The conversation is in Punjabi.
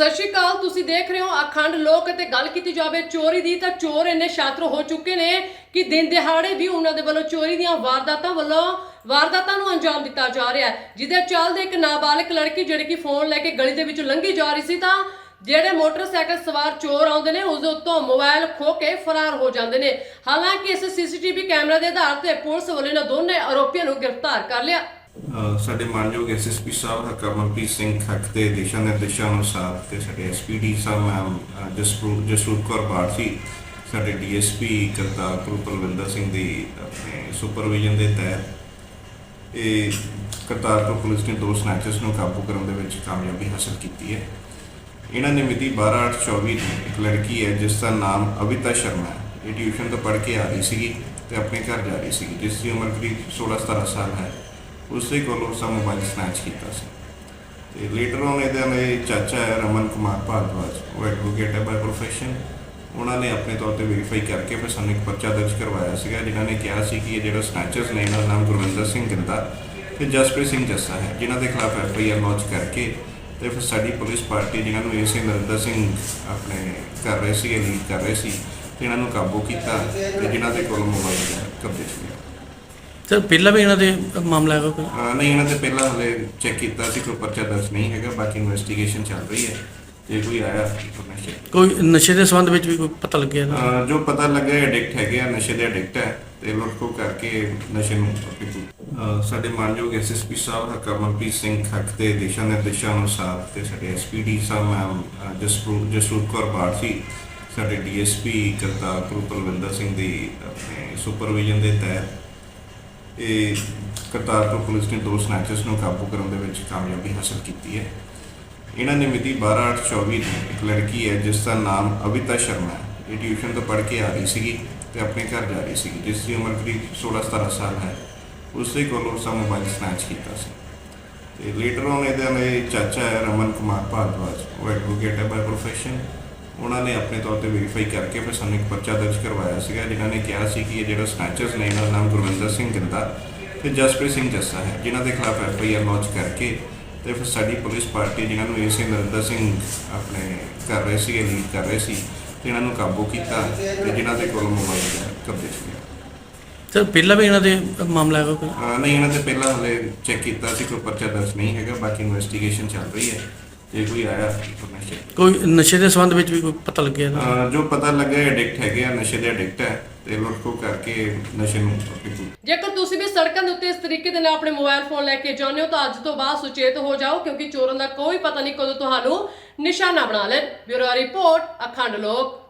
ਸਤਿ ਸ਼੍ਰੀ ਅਕਾਲ, ਤੁਸੀਂ ਦੇਖ ਰਹੇ ਹੋ ਅਖੰਡ ਲੋਕ ਅਤੇ ਗੱਲ ਕੀਤੀ ਜਾਵੇ ਚੋਰੀ ਦੀ ਤਾਂ ਚੋਰ ਇੰਨੇ ਸ਼ਾਤਰ ਹੋ ਚੁੱਕੇ ਨੇ ਕਿ ਦਿਨ ਦਿਹਾੜੇ ਵੀ ਉਹਨਾਂ ਦੇ ਵੱਲੋਂ ਚੋਰੀ ਦੀਆਂ ਵਾਰਦਾਤਾਂ ਵੱਲੋਂ ਵਾਰਦਾਤਾਂ ਨੂੰ ਅੰਜਾਮ ਦਿੱਤਾ ਜਾ ਰਿਹਾ ਹੈ। ਜਿਹਦੇ ਚੱਲਦੇ ਇੱਕ ਨਾਬਾਲਗ ਲੜਕੀ ਜਿਹੜੀ ਕਿ ਫੋਨ ਲੈ ਕੇ ਗਲੀ ਦੇ ਵਿੱਚੋਂ ਲੰਘੀ ਜਾ ਰਹੀ ਸੀ ਤਾਂ ਜਿਹੜੇ ਮੋਟਰਸਾਈਕਲ ਸਵਾਰ ਚੋਰ ਆਉਂਦੇ ਨੇ, ਉਸ ਦੇ ਉੱਤੋਂ ਮੋਬਾਈਲ ਖੋ ਕੇ ਫਰਾਰ ਹੋ ਜਾਂਦੇ ਨੇ। ਹਾਲਾਂਕਿ ਇਸ ਸੀਸੀਟੀਵੀ ਕੈਮਰਾ ਦੇ ਆਧਾਰ ਤੇ ਪੁਲਿਸ ਵੱਲੋਂ ਇਹਨਾਂ ਦੋਨੇ ਆਰੋਪੀਆਂ ਨੂੰ ਗ੍ਰਿਫਤਾਰ ਕਰ ਲਿਆ। ਅ, ਸਾਡੇ ਮਾਨਯੋਗ ਐਸਐਸਪੀ ਸਾਹਿਬ ਹਰਕਮਲਪ੍ਰੀਤ ਸਿੰਘ ਖੱਕ ਦੇ ਦਿਸ਼ਾ ਨਿਰਦੇਸ਼ਾਂ ਅਨੁਸਾਰ ਤੇ ਸਾਡੇ ਐਸਪੀਡੀ ਸਾਹਿਬ ਮੈਮ ਅ, ਜਸਪ੍ਰੂ- ਜਸਰੂਪ ਕੌਰ ਬਾਰਸੀ ਸਾਡੇ ਡੀਐਸਪੀ ਕਰਤਾਰਪੁਰ ਪਰਵਿੰਦਰ ਸਿੰਘ ਦੀ ਆਪਣੇ ਸੁਪਰਵਿਜ਼ਨ ਦੇ ਤਹਿਤ ਇਹ ਕਰਤਾਰਪੁਰ ਪੁਲਿਸ ਨੇ ਦੋ ਸਨੈਚਰਸ ਨੂੰ ਕਾਬੂ ਕਰਨ ਦੇ ਵਿੱਚ ਕਾਮਯਾਬੀ ਹਾਸਲ ਕੀਤੀ ਹੈ। ਇਹਨਾਂ ਨੇ ਮਿਤੀ 12/8/24 ਨੂੰ ਇੱਕ ਲੜਕੀ ਹੈ ਜਿਸ ਦਾ ਨਾਮ ਅਵਿਤਾ ਸ਼ਰਮਾ ਹੈ। ਇਹ ਟਿਊਸ਼ਨ ਤੋਂ ਪੜ੍ਹ ਕੇ ਆ ਰਹੀ ਸੀਗੀ ਤੇ ਆਪਣੇ ਘਰ ਜਾ ਰਹੀ ਸੀਗੀ ਜਿਸ ਦੀ ਉਮਰ ਕਰੀਬ 16-17 ਸਾਲ ਹੈ। ਉਸ ਦੇ ਕੋਲੋਂ ਉਸਦਾ ਮੋਬਾਈਲ ਸਨੈਚ ਕੀਤਾ ਸੀ। ਤੇ ਲੇਟਰ ਔਨ ਇਹਦੇ ਨੇ ਚਾਚਾ ਹੈ ਰਮਨ ਕੁਮਾਰ ਭਾਰਦਵਾਜ। ਉਹ ਐਡਵੋਕੇਟ ਹੈ ਬਾਈ ਪ੍ਰੋਫੈਸ਼ਨ ਉਹਨਾਂ ਨੇ ਆਪਣੇ ਤੌਰ ਤੇ ਵੈਰੀਫਾਈ ਕਰਕੇ ਫਿਰ ਸਾਨੂੰ ਇੱਕ ਪਰਚਾ ਦਰਜ ਕਰਵਾਇਆ ਸੀਗਾ, ਜਿਨ੍ਹਾਂ ਨੇ ਕਿਹਾ ਸੀ ਕਿ ਇਹ ਜਿਹੜਾ ਸਨੈਚਰਸ ਨੇ ਇਹਨਾਂ ਦਾ ਨਾਮ ਗੁਰਵਿੰਦਰ ਸਿੰਘ ਗਿੰਦਾ ਤੇ ਜਸਪ੍ਰੀਤ ਸਿੰਘ ਜੱਸਾ ਹੈ, ਜਿਨ੍ਹਾਂ ਦੇ ਖਿਲਾਫ ਐਫ ਆਈ ਆਰ ਲਾਂਚ ਕਰਕੇ ਤੇ ਫਿਰ ਸਾਡੀ ਪੁਲਿਸ ਪਾਰਟੀ ਜਿਨ੍ਹਾਂ ਨੂੰ ਏਸੀ ਨਰਿੰਦਰ ਸਿੰਘ ਆਪਣੇ ਕਰ ਰਹੇ ਸੀ ਲੀਡ ਕਰ ਰਹੇ ਸੀ, ਤੇ ਇਹਨਾਂ ਨੂੰ ਕਾਬੂ ਕੀਤਾ ਤੇ ਜਿਨ੍ਹਾਂ ਦੇ ਕੋਲ ਮੋਬਾਈਲ ਕਬਜ਼ੇ 'ਚ ਲਿਆ। ਸਰ ਪਹਿਲਾਂ ਵੀ ਇਹਨਾਂ ਦੇ ਮਾਮਲਾ ਹੈਗਾ ਕੋਈ? ਅਹ ਨਹੀਂ ਇਹਨਾਂ ਤੇ ਪਹਿਲਾਂ ਹਲੇ ਚੈੱਕ ਕੀਤਾ ਸੀ ਕੋਈ ਪਰਚਾ ਦਰਜ ਨਹੀਂ ਹੈਗਾ ਬਾਕੀ ਇਨਵੈਸਟੀਗੇਸ਼ਨ ਚੱਲ ਰਹੀ ਹੈ। ਜੇ ਕੋਈ ਆਇਆ ਇਨਫੋਰਮੇਸ਼ਨ ਕੋਈ ਨਸ਼ੇ ਦੇ ਸੰਬੰਧ ਵਿੱਚ ਵੀ ਕੋਈ ਪਤਾ ਲੱਗਿਆ ਨਾ ਅਹ ਜੋ ਪਤਾ ਲੱਗਾ ਐਡਿਕਟ ਹੈਗੇ ਆ ਨਸ਼ੇ ਦੇ ਐਡਿਕਟ ਹੈ ਤੇ ਲੁੱਟਖੋ ਕਰਕੇ ਨਸ਼ੇ ਨੂੰ ਆਪਣੀ ਅਹ ਸਾਡੇ ਮਾਨਯੋਗ ਐਸਐਸਪੀ ਸਾਹਿਬ ਹਰਕਮਲਪ੍ਰੀਤ ਸਿੰਘ ਖੱਕ ਦੇ ਦਿਸ਼ਾ ਨਿਰਦੇਸ਼ਾਂ ਅਨੁਸਾਰ ਤੇ ਸਾਡੇ ਐਸਪੀਡੀ ਸਾਹਿਬ ਮੈਮ ਜਸਪ੍ਰੂ- ਜਸਰੂਪ ਕੌਰ ਬਾਰਸੀ ਸਾਡੇ ਡੀਐਸਪੀ ਕਰਤਾਰਪੁਰ ਪਲਵਿੰਦਰ ਸਿੰਘ ਦੀ ਆਪਣੇ ਸੁਪਰਵਿਜ਼ਨ ਦੇ ਤਹਿਤ ਇਹ ਕਰਤਾਰਪੁਰ ਪੁਲਿਸ ਨੇ ਦੋ ਸਨੈਚਰਸ ਨੂੰ ਕਾਬੂ ਕਰਨ ਦੇ ਵਿੱਚ ਕਾਮਯਾਬੀ ਹਾਸਲ ਕੀਤੀ ਹੈ। ਇਹਨਾਂ ਨੇ ਮਿਤੀ 12/8/24 ਨੂੰ ਇੱਕ ਲੜਕੀ ਹੈ, ਜਿਸ ਦਾ ਨਾਮ ਅਵਿਤਾ ਸ਼ਰਮਾ ਹੈ। ਇਹ ਟਿਊਸ਼ਨ ਤੋਂ ਪੜ੍ਹ ਕੇ ਆ ਰਹੀ ਸੀਗੀ ਤੇ ਆਪਣੇ ਘਰ ਜਾ ਰਹੀ ਸੀਗੀ, ਜਿਸ ਦੀ ਉਮਰ ਕਰੀਬ 16-17 ਸਾਲ ਹੈ। ਉਸ ਦੇ ਕੋਲੋਂ ਉਸਦਾ ਮੋਬਾਈਲ ਸਨੈਚ ਕੀਤਾ ਸੀ। ਤੇ ਲੇਟਰ ਔਨ ਇਹਦੇ ਨੇ ਚਾਚਾ ਹੈ ਰਮਨ ਕੁਮਾਰ ਭਾਰਦਵਾਜ। ਉਹ ਐਡਵੋਕੇਟ ਹੈ ਬਾਈ ਪ੍ਰੋਫੈਸ਼ਨ ਉਹਨਾਂ ਨੇ ਆਪਣੇ ਤੌਰ ਤੇ ਵੈਰੀਫਾਈ ਕਰਕੇ ਫਿਰ ਸਾਨੂੰ ਇੱਕ ਪਰਚਾ ਦਰਜ ਕਰਵਾਇਆ ਸੀਗਾ ਜਿਨ੍ਹਾਂ ਨੇ ਕਿਹਾ ਸੀ ਕਿ ਇਹ ਜਿਹੜਾ ਸਨੈਚਰਸ ਨੇ ਇਹਨਾਂ ਦਾ ਨਾਮ ਗੁਰਵਿੰਦਰ ਸਿੰਘ ਗਿੰਦਾ ਤੇ ਜਸਪ੍ਰੀਤ ਸਿੰਘ ਜੱਸਾ ਹੈ ਜਿਨ੍ਹਾਂ ਦੇ ਖਿਲਾਫ ਐਫ ਆਈ ਆਰ ਲਾਂਚ ਕਰਕੇ ਤੇ ਫਿਰ ਸਾਡੀ ਪੁਲਿਸ ਪਾਰਟੀ ਜਿਨ੍ਹਾਂ ਨੂੰ ਏਸੀ ਨਰਿੰਦਰ ਸਿੰਘ ਆਪਣੇ ਕਰ ਰਹੇ ਸੀ ਲੀਡ ਕਰ ਰਹੇ ਸੀ ਤੇ ਇਹਨਾਂ ਨੂੰ ਕਾਬੂ ਕੀਤਾ ਤੇ ਜਿਨ੍ਹਾਂ ਦੇ ਕੋਲ ਮੋਬਾਈਲ ਕਬਜ਼ੇ ਲਿਆ। ਸਰ ਪਹਿਲਾਂ ਵੀ ਇਹਨਾਂ ਦੇ ਮਾਮਲਾ ਹੈਗਾ ਕੋਈ? ਨਹੀਂ ਇਹਨਾਂ ਤੇ ਪਹਿਲਾਂ ਹਲੇ ਚੈੱਕ ਕੀਤਾ ਸੀ ਕੋਈ ਪਰਚਾ ਦਰਜ ਨਹੀਂ ਹੈਗਾ ਬਾਕੀ ਇਨਵੈਸਟੀਗੇਸ਼ਨ ਚੱਲ ਰਹੀ ਹੈ। ਜੇ ਕੋਈ ਆਇਆ ਇਨਫੋਰਮੇਸ਼ਨ ਕੋਈ ਨਸ਼ੇ ਦੇ ਸੰਬੰਧ ਵਿੱਚ ਵੀ ਕੋਈ ਪਤਾ ਲੱਗਿਆ ਨਾ? ਅਹ ਜੋ ਪਤਾ ਲੱਗਾ ਐਡਿਕਟ ਹੈਗੇ ਆ ਨਸ਼ੇ ਦੇ ਐਡਿਕਟ ਹੈ ਤੇ ਲੁੱਟਖੋ ਕਰਕੇ ਨਸ਼ੇ ਨੂੰ ਜੇਕਰ ਤੁਸੀਂ ਵੀ ਸੜਕਾਂ ਦੇ ਉੱਤੇ ਇਸ ਤਰੀਕੇ ਦੇ ਨਾਲ ਆਪਣੇ ਮੋਬਾਈਲ ਫੋਨ ਲੈ ਕੇ ਜਾਂਦੇ ਹੋ ਤਾਂ ਅੱਜ ਤੋਂ ਬਾਅਦ ਸੁਚੇਤ ਹੋ ਜਾਓ ਕਿਉਂਕਿ ਚੋਰਾਂ ਦਾ ਕੋਈ ਪਤਾ ਨਹੀਂ ਕਦੋਂ ਤੁਹਾਨੂੰ ਨਿਸ਼ਾਨਾ ਬਣਾ ਲੈਣ। ਬਿਊਰੋ ਰਿਪੋਰਟ ਅਖੰਡ ਲੋਕ।